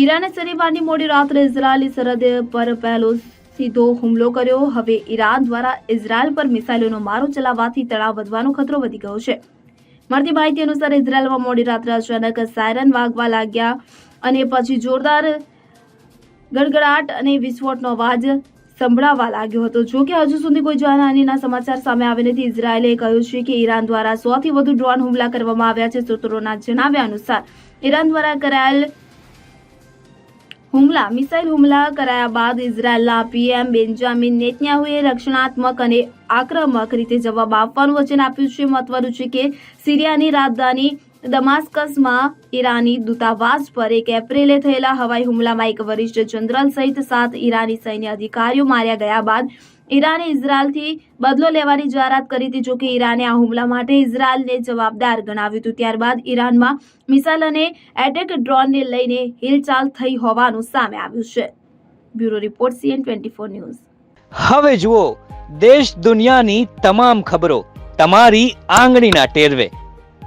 ઈરાને શનિવારની મોડી રાત્રે ઇઝરાયેલી સરહદ પર પહેલો સીધો હુમલો કર્યો. હવે ઈરાન દ્વારા ઇઝરાયલ પર મિસાઇલોનો મારો ચલાવવાથી તણાવ વધવાનો ખતરો વધી ગયો છે. મળતી માહિતી અનુસાર ઇઝરાયલમાં મોડી રાત્રે અચાનક સાયરન વાગવા લાગ્યા અને પછી જોરદાર ગડગડાટ અને વિસ્ફોટનો અવાજ સંભળાવા લાગ્યો હતો. જો કે હજુ સુધી કોઈ જાનહાનીના સમાચાર સામે આવ્યા નથી. ઇઝરાયેલે કહ્યું છે કે ઈરાન દ્વારા સોથી વધુ ડ્રોન હુમલા કરવામાં આવ્યા છે. સૂત્રોના જણાવ્યા અનુસાર ઈરાન દ્વારા કરાયેલ હુમલા, મિસાઇલ હુમલા કરાયા બાદ ઇઝરાયેલના પીએમ બેન્જામિન નેતન્યાહુએ રક્ષણાત્મક અને આક્રમક રીતે જવાબ આપવાનું વચન આપ્યું છે. મહત્વનું છે કે સિરિયાની રાજધાની દમાસ્કસમાં ઈરાની દૂતાવાસ પર એક એપ્રિલે થયેલા હવાઈ હુમલામાં એક વરિષ્ઠ જનરલ સહિત સાત ઈરાની સૈન્ય અધિકારીઓ માર્યા ગયા બાદ ઈરાને ઇઝરાયલથી બદલો લેવાની જાહેરાત કરી હતી. જોકે ઈરાને આ હુમલા માટે ઇઝરાયલને જવાબદાર ગણાવ્યું હતું. ત્યારબાદ ઈરાનમાં મિસાઇલ અને એટેક ડ્રોનને લઈને હિલચાલ થઈ હોવાનું સામે આવ્યું છે. Bureau report CN twenty four news. હવે જુઓ, દેશ દુનિયાની તમામ ખબરો તમારી આંગળીના ટેરવે.